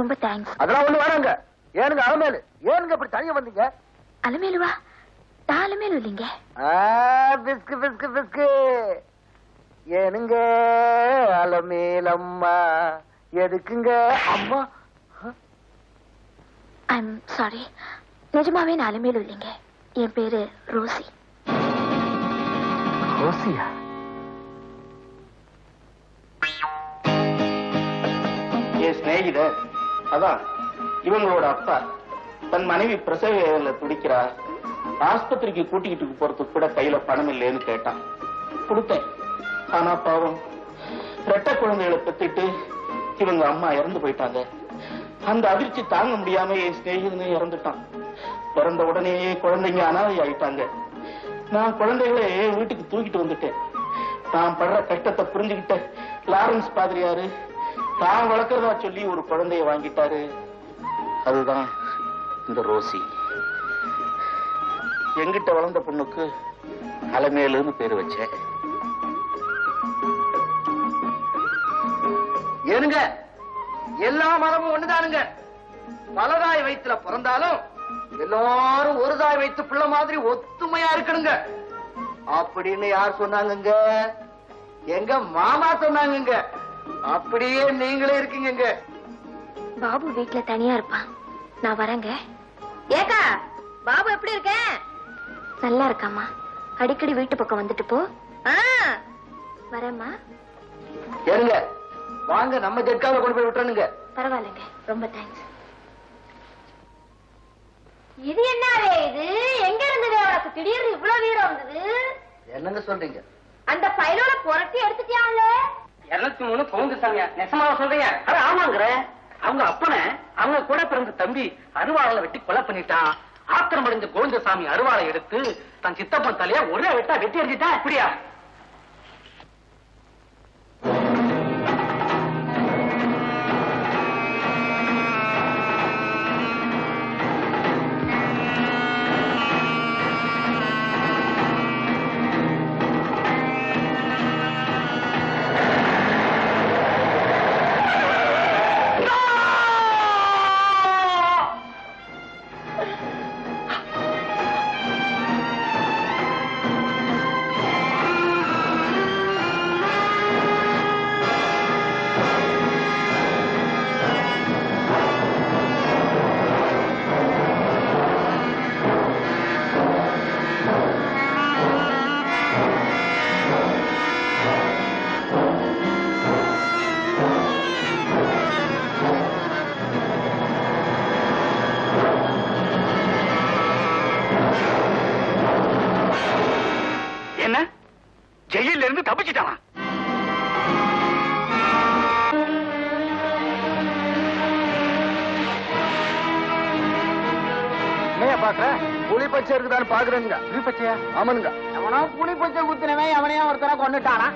ரொம்ப தேங்க்ஸ் அதெல்லாம் ஒண்ணு வேணாங்க. ஏனுங்க அலமேலு? ஏனுங்க இப்படி தனியா வந்தீங்க? அலமேலுவா நான் அலமேலு இல்லைங்க பிஸ்கு பிஸ்கு பிஸ்கு ஏனுங்க அலமேலம்மா. எதுக்குங்க? அம்மா. ஐம் சாரி நிஜமாவே நான் அலமேலு இல்லைங்க. என் பேரு ரோசி. ரோசியா? என் அதான் இவங்களோட அப்பா தன் மனைவி பிரசவ வேதனையில துடிக்கிறா ஆஸ்பத்திரிக்கு கூட்டிக்கிட்டு போறதுக்கு கூட கையில பணம் இல்லைன்னு கேட்டான். கொடுத்தேன். ஆனா பாவம் ரெட்ட குழந்தைகளை பெத்துட்டு இவங்க அம்மா இறந்து போயிட்டாங்க. அந்த அதிர்ச்சி தாங்க முடியாம என் சிநேகிதனே இறந்துட்டான். பிறந்த உடனே குழந்தைங்க அனாதை ஆயிட்டாங்க நான் குழந்தைகளை என் வீட்டுக்கு தூக்கிட்டு வந்துட்டேன். நான் படுற கஷ்டத்தை புரிஞ்சுக்கிட்ட லாரன்ஸ் பாதிரியாரு தான் வளர்க்கறதா சொல்லி ஒரு குழந்தைய வாங்கிட்டாரு. அதுதான் இந்த ரோசி. எங்கிட்ட வளர்ந்த பொண்ணுக்கு அலமேலுன்னு பேரு வச்சேன். ஏனுங்க எல்லா மரமும் ஒண்ணுதானுங்க. பலதாய் வயிற்றுல பிறந்தாலும் எல்லாரும் ஒரு தாய் வைத்து பிள்ளை மாதிரி ஒத்துமையா இருக்கணுங்க. அப்படின்னு யார் சொன்னாங்க எங்க மாமா சொன்னாங்க அப்படியே நீங்களே இருக்கீங்கங்க. பாபு வீட்ல தனியா இருப்பான் நான் வரேங்க. ஏக்கா பாபு எப்படி இருக்க? நல்லா இருக்காமா அடிக்கடி வீட்டு பக்கம் வந்துட்டு போ. வரேம்மா. ஏனுங்க வாங்க நம்ம ஜட்காவை கொண்டு போய் விட்டுறனுங்க பரவாயில்லைங்க. ரொம்ப தேங்க்ஸ் இது என்னவே இது? எங்க இருந்தது? உனக்கு திடீர்னு இவ்வளவு வீரம் வந்தது? என்னங்க சொல்றீங்க? அந்த பையனோட புரட்டி எடுத்துட்டியான்ல இருநூத்தி மூணு பவுண்டு சாமியா நெசமாவ சொல்றீங்க? அட ஆமாங்கிற. அவங்க அப்பனை அவங்க கூட பிறந்த தம்பி அருவாளை வெட்டி கொலை பண்ணிட்டான். ஆத்திரம் அடைஞ்ச கோவிந்தசாமி அருவாளை எடுத்து தன் சித்தப்பன் தலைய ஒரே வெட்டா வெட்டி எறிஞ்சிட்டா? அப்படியா பச்சை இருக்குதான்னு பாக்குறேங்க புலி பச்சையா ஆமானுங்க. எவனோ புலி பச்சை எவனையோ ஒருத்தனை கொண்டுட்டானா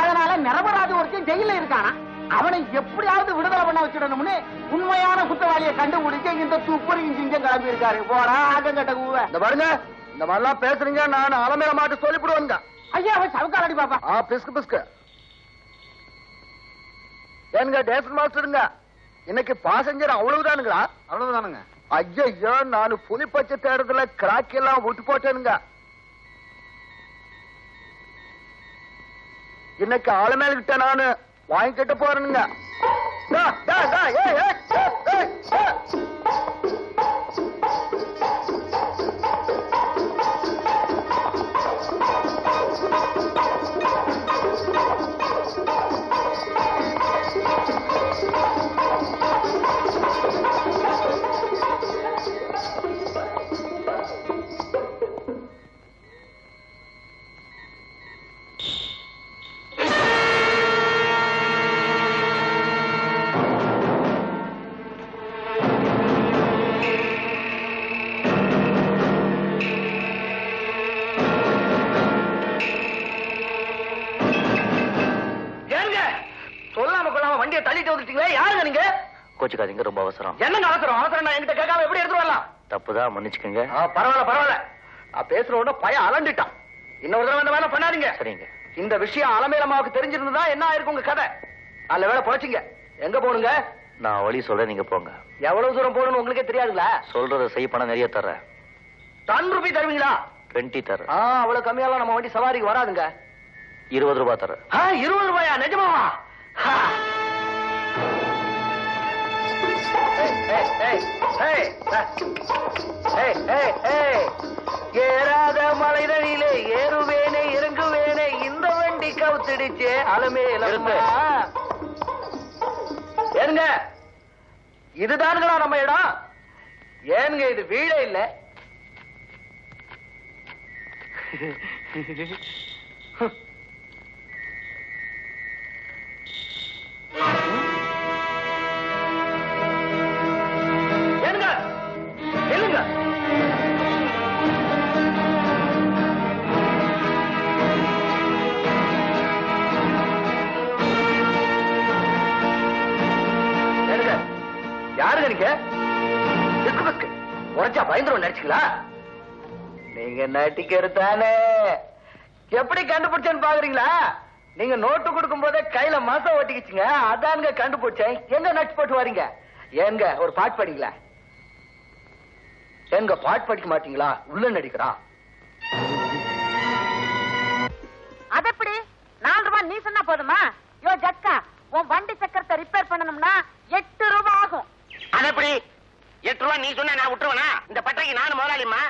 அதனால நிரபராதி ஒருத்தன் ஜெயில இருக்கானா? அவனை எப்படியாவது விடுதலை பண்ண வச்சிடணும்னு உண்மையான குற்றவாளியை கண்டுபிடிக்க இந்த துப்புரியும் சிங்கம் கிளம்பி இருக்காரு போடா ஆகங்கட்ட கூவ. இந்த பாருங்க இந்த மாதிரிலாம் பேசுறீங்க நான் அலமேல மாட்டு சொல்லிவிடுவேங்க ஐயா அவன் சவுக்காலடி பாப்பா. ஆ பிஸ்கு பிஸ்கு ஏனுங்க டேசன் மாஸ்டருங்க இன்னைக்கு பாசஞ்சர் அவ்வளவுதானுங்களா? அவ்வளவுதானுங்க. ஐயோ நான் புலி பச்சை தேடுறதுல கிராக்கி எல்லாம் விட்டு போட்டேனுங்க. இன்னைக்கு ஆளுமேல கிட்ட நானு வாங்கிக்கிட்டு போறேனுங்க. வண்டியை தள்ளிட்டு வந்துட்டீங்களே? யாருங்க நீங்க? கோச்சுக்காதீங்க ரொம்ப அவசரம். என்னங்க அவசரம்? அவசரம் நான் என்கிட்ட கேட்காம எப்படி எடுத்து வரலாம்? தப்புதான் மன்னிச்சுக்கோங்க. ஆ, பரவாயில்ல பரவாயில்ல. நான் பேசுற உடனே பையன் அலண்டிட்டான். இன்னொரு தடவை இந்த வேலை பண்ணாதீங்க. சரிங்க. இந்த விஷயம் அலமேலம்மாவுக்கு தெரிஞ்சிருந்ததா? என்ன ஆயிருக்கும் உங்க கதை? நல்ல வேலை பொழைச்சிங்க. எங்க போகணுங்க நான் வழி சொல்றேன் நீங்க போங்க. எவ்வளவு தூரம் போகணும்னு உங்களுக்கே தெரியாதுங்களா? சொல்றத செய் பணம் நிறைய தர்றேன். டன் ரூபாய் தருவீங்களா? டுவெண்ட்டி தர்றேன். அவ்வளவு கம்மியாலாம் நம்ம வண்டி சவாரிக்கு வராதுங்க. இருபது ரூபாய் தர்றேன். இருபது ரூபாயா? நிஜமாவா? ஏறாத மலைதனிலே ஏறுவேனே இறங்குவேனே இந்த வண்டி கவுத்திடுச்சே அலமே. ஏனுங்க இதுதானுங்களா நம்ம இடம்? ஏனுங்க இது வீடே இல்ல. யாருங்க நீங்க பிஸ்கு பிஸ்கு உரைச்சா பயந்துரும் நினைச்சுங்களா நீங்க நட்டிக்கிறது தானே. எப்படி கண்டுபிடிச்சேன்னு பாக்குறீங்களா? நீங்க நோட்டு கொடுக்கும் போதே கையில மாசம் ஓட்டிக்கிச்சுங்க அதானுங்க கண்டுபிடிச்சேன். எங்க நடிச்சு போட்டு வரீங்க? ஏங்க ஒரு பாட்டு படிங்களா? எங்க பாட்டு படிக்க மாட்டீங்களா? உள்ள நடிக்கிறான் அது எப்படி நாலு ரூபாய் நீ சொன்னா போதுமா? யோ ஜக்கா உன் வண்டி சக்கரத்தை ரிப்பேர் பண்ணணும்னா எட்டு ரூபாய் ஆகும். அது எப்படி எட்டு ரூபா நீ சொன்னா நான் விட்டுருவனா? இந்த பட்டைக்கு நானும் முதலாளிமா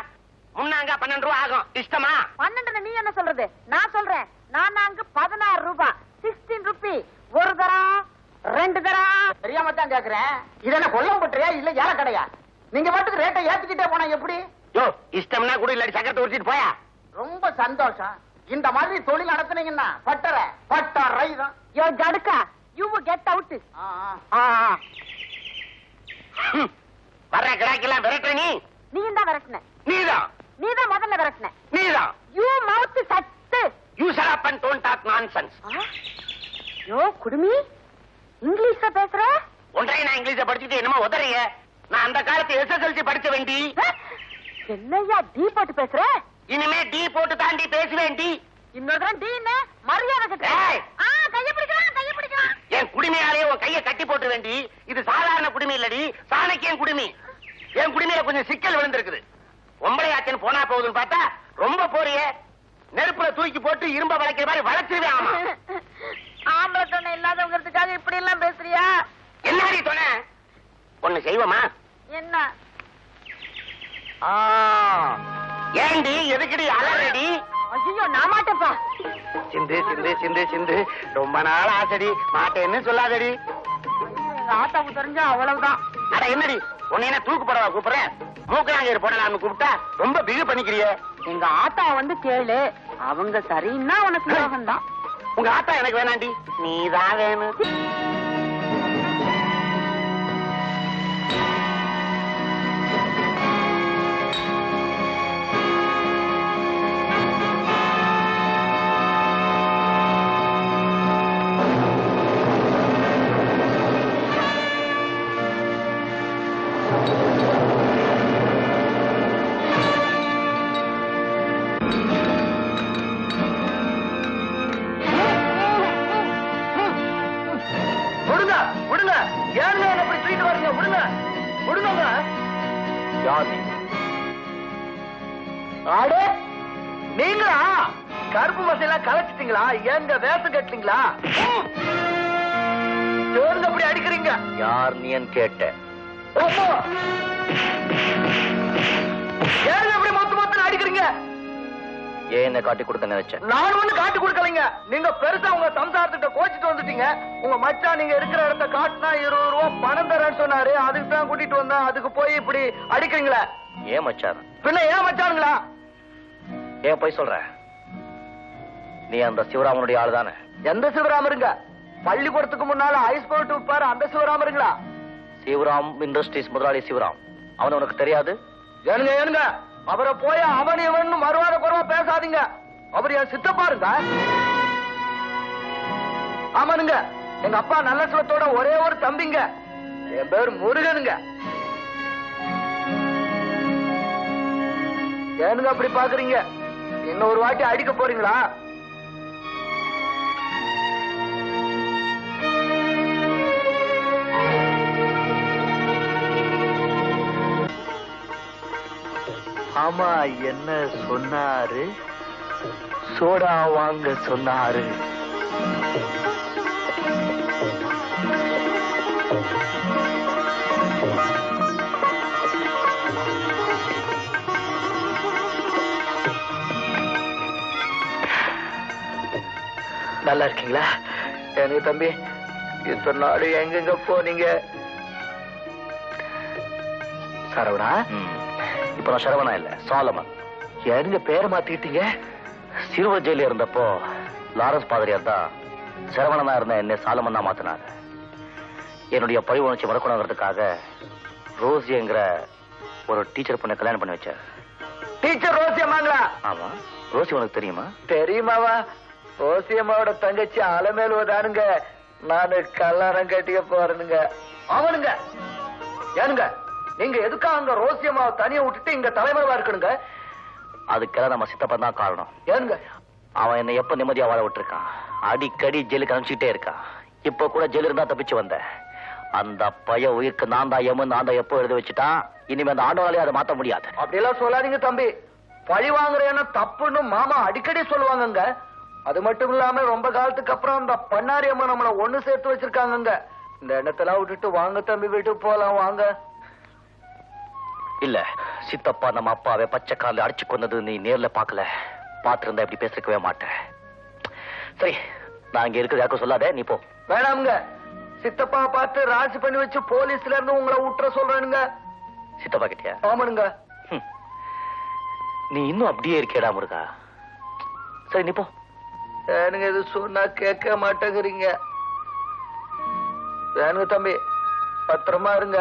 முன்னாங்க பன்னெண்டு ரூபா ஆகும். இஷ்டமா? பன்னெண்டு நீ என்ன சொல்றது? நான் சொல்றேன். நான் நான்கு பதினாறு ரூபாய் சிக்ஸ்டீன் ருபி ஒரு தரம் ரெண்டு தரம் தெரியாம தான் கேக்குறேன். இது என்ன கொல்லம் பட்டுறியா? இல்ல ஏல கடையா நீங்க பாட்டுக்கு ரேட்டை ஏத்திக்கிட்டே போனா எப்படி? யோ இஷ்டம்னா கூட இல்லாட்டி சக்கரத்தை உரிச்சிட்டு போயா? ரொம்ப சந்தோஷம். இந்த மாதிரி தொழில் நடத்துனீங்கன்னா பட்டற பட்டறை தான். யோ ஜடுக்கா. You get out. வர்ற கிடாக்கெல்லாம் விரட்டுற நீ. நீ தான் விரட்டின நீதான் நீ தான் முதல்ல விரட்டின நீதான் you mouth shut you shut and don't talk nonsense யோ குடுமி. இங்கிலீஷ்ல பேசுற? ஒன்றை நான் இங்கிலீஷ படிச்சுட்டு என்னமோ உதறிய நான் அந்த காலத்து எஸ்எஸ்எல்சி படிச்ச வேண்டி. என்னையா டீ போட்டு பேசுற? இனிமே டீ போட்டு தாண்டி பேச வேண்டி இன்னொரு டீன்னு மரியாதை கட்டு ஏய். ஆ கைய பிடிக்கலாம் கைய பிடிக்கலாம் என் குடிமையாலே உன் கையை கட்டி போட்டு வேண்டி இது சாதாரண குடுமி இல்லடி. சாணக்கியன் குடுமி? என் குடுமையில கொஞ்சம் சிக்கல் விழுந்திருக்குது? ஒம்பளையாச்சன் போனா போகுதுன்னு பார்த்தா ரொம்ப போறியே. நெருப்புல தூக்கி போட்டு இரும்ப வளைக்கிற மாதிரி வளைச்சிருவே ஆமா. ஆம்பளை தொண்டை இல்லாதவங்கிறதுக்காக இப்படி எல்லாம் பேசுறியா என்னடி சொன்ன ஒண்ணு செய்வோமா? என்ன? ஆ, ஏண்டி எதுக்குடி அலறடி ஐயோ நான் மாட்டேப்பா சிந்து சிந்து சிந்து சிந்து. ரொம்ப நாள் ஆசடி. மாட்டேன்னு சொல்லாதடி. ஆத்தாவுக்கு தெரிஞ்சா அவ்வளவுதான். அட என்னடி? உன்னை என்ன தூக்கு போடவா கூப்பிடுறேன்? மூக்கலாங்கயிறு போடலாம்னு கூப்பிட்டா ரொம்ப பிகு பண்ணிக்கிறியே. எங்க ஆத்தா வந்து கேளு. அவங்க சரின்னா உனக்கு தான் உங்க ஆத்தா எனக்கு வேணாண்டி. நீதான் வேணும். கலைச்சிட்டீங்களா? எங்க வேஷம் கட்டுறீங்களா சேர்ந்து அப்படி அடிக்கிறீங்க. யார் நீன்னு. ஏங்க இப்படி மொத்த மொத்தம் அடிக்கிறீங்க? ஏன் என்ன காட்டி கொடுக்க நினைச்சேன் நான் ஒண்ணு காட்டி கொடுக்கலைங்க. நீங்க பெருசா உங்க சம்சாரத்திட்ட கோச்சிட்டு வந்துட்டீங்க. உங்க மச்சான் நீங்க இருக்கிற இடத்த காட்டினா இருபது ரூபா பணம் தரேன்னு சொன்னாரு. அதுக்கு தான் கூட்டிட்டு வந்தேன். அதுக்கு போய் இப்படி அடிக்கிறீங்களே. ஏன் மச்சான்? பின்ன ஏன் மச்சானுங்களா? ஏன் போய் சொல்ற? நீ அந்த சிவராமனுடைய ஆளு தானே எந்த சிவராமருங்க? பள்ளிக்கூடத்துக்கு முன்னால ஐஸ் போட்டு விப்பாரு அந்த சிவராமருங்களா? சிவராம் இண்டஸ்ட்ரீஸ் முதலாளி சிவராம். அவன் உனக்கு தெரியாது? ஏனுங்க ஏனுங்க. அவரை போய் அவன் இவன் மறுவாத குறவா பேசாதீங்க. அவர் என் சித்தப்பாருங்க. ஆமானுங்க. எங்க அப்பா நல்ல சிவத்தோட ஒரே ஒரு தம்பிங்க. என் பேர் முருகனுங்க. ஏனுங்க அப்படி பாக்குறீங்க? இன்னொரு வாட்டி அடிக்க போறீங்களா? ஆமா என்ன சொன்னாரு? சோடா வாங்க சொன்னாரு. நல்லா இருக்கீங்களா? எனக்கு தம்பி இத்தனை நாடு எங்கெங்க போனீங்க? சரவணா? இப்ப நான் சரவணா இல்ல சாலமன். எங்க பேரை மாத்திக்கிட்டீங்க? சிறுவர் ஜெயில இருந்தப்போ லாரன்ஸ் பாதிரியார் தான் சரவணனா இருந்த என்ன சாலமன் தான் மாத்தினாரு. என்னுடைய பழி உணர்ச்சி மறக்கணுங்கிறதுக்காக ரோசிங்கிற ஒரு டீச்சர் பொண்ணை கல்யாணம் பண்ணி வச்சார். டீச்சர் ரோசியம்மாங்களா ஆமா. ரோசி உனக்கு தெரியுமா? தெரியுமாவா? ரோசியம்மாவோட தங்கச்சி அலமேலுவதானுங்க. நானு கல்லாரம் கட்டிக்க போறேனுங்க. அவனுங்க. ஏனுங்க? நீங்க எதுக்கா அங்க ரோசியம்மாவை தனியா விட்டுட்டு இங்க தலைமறைவா இருக்கணுங்க? அதுக்கெல்லாம் நம்ம சித்தப்பன் தான் காரணம். ஏனுங்க? அவன் என்னை எப்ப நிம்மதியா வாழ விட்டுருக்கான்? அடிக்கடி ஜெயிலுக்கு அனுப்பிச்சுட்டே இருக்கான். இப்ப கூட ஜெயில இருந்தா தப்பிச்சு வந்தேன் அந்த பைய உயிருக்கு நான் தான் எமன் நான் தான் எப்போ எழுதி வச்சுட்டான்? இனிமே அந்த ஆண்டவனாலே அதை மாத்த முடியாது. அப்படியெல்லாம் சொல்லாதீங்க தம்பி. பழி வாங்குற எண்ணம் தப்புன்னு மாமா அடிக்கடி சொல்லுவாங்கங்க. அது மட்டும் இல்லாம ரொம்ப காலத்துக்கு அப்புறம் அந்த பண்ணாரி அம்மா நம்மள ஒண்ணு சேர்த்து வச்சிருக்காங்கங்க. இந்த எண்ணத்தெல்லாம் விட்டுட்டு வாங்க தம்பி வீட்டுக்கு போலாம் வாங்க. இல்ல சித்தப்பா நம்ம அப்பாவை பச்சை காலில் அடிச்சு கொண்டது நீ நேர்ல பார்க்கல. பார்த்திருந்தா இப்படி பேசிருக்கவே மாட்டேன். சரி நான் இங்க இருக்கிறது யாருக்கும் சொல்லாதே நீ போ. வேணாமுங்க. சித்தப்பா பார்த்து ராஜ் பண்ணி வச்சு போலீஸ்ல இருந்து உங்களை விட்டுற சொல்றேனுங்க. சித்தப்பா கிட்டியா? ஆமானுங்க. நீ இன்னும் அப்படியே இருக்கேடா முருகா. சரி நீ போ. எனக்கு இது சொன்னா கேட்க மாட்டேங்கிறீங்க. வேணுங்க தம்பி பத்திரமா இருங்க.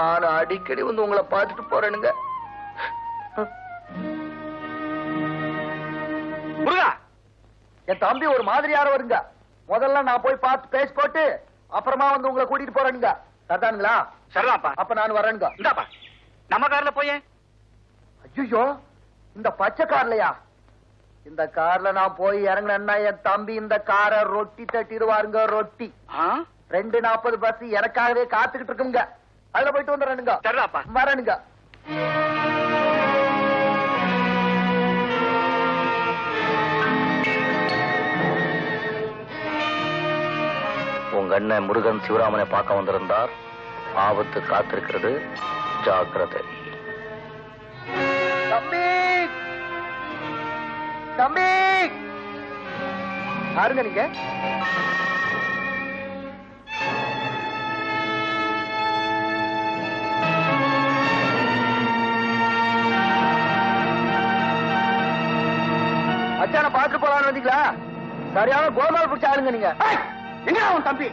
நான் அடிக்கடி வந்து உங்களை பார்த்துட்டு போறேனுங்க. முருகா என் தம்பி ஒரு மாதிரியான வருங்க முதல்ல நான் போய் பார்த்து பேசி போட்டு அப்புறமா வந்து உங்களை கூட்டிட்டு போறேனுங்க. சரிதானுங்களா? சரிதாப்பா. அப்ப நான் வரேனுங்க. இந்தாப்பா. நம்ம கார்ல போயே ஐயோ இந்த பச்சை கார்லயா? இந்த கார்ல நான் போய் இறங்கினேன்னா என் தம்பி இந்த காரை ரொட்டி தட்டிடுவாருங்க ரொட்டி. ரெண்டு நாற்பது பஸ் எனக்காகவே காத்துக்கிட்டு இருக்குங்க. அதுல போயிட்டு வந்துடுறேனுங்க. சரிதாப்பா வரேனுங்க. உங்க அண்ணன் முருகன் சிவராமனை பார்க்க வந்திருந்தார். ஆபத்து காத்திருக்கிறது. ஜாக்கிரதை. தம்பி! தம்பி! யாருங்க நீங்க? அச்சான பாத்துட்டு போலான்னு வந்தீங்களா? சரியான கோமால் பிடிச்ச ஆளுங்க நீங்க. எங்க அவன் தம்பி?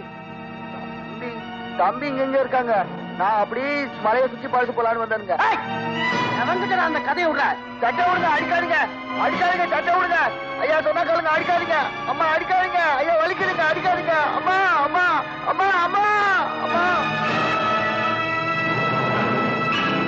தம்பி தம்பி இங்க எங்க இருக்காங்க. நான் அப்படியே மலையை சுத்தி பார்த்து போலான்னு வந்தேனுங்க. எவங்கிட்ட அந்த கதையை விடுற சட்டை விடுங்க அடிக்காதீங்க. அடிக்காதீங்க சட்டை விடுங்க. ஐயா சொன்னா கேளுங்க அடிக்காதீங்க. அம்மா அடிக்காதீங்க. ஐயா வலிக்குதுங்க அடிக்காதீங்க. அம்மா அம்மா அம்மா அம்மா.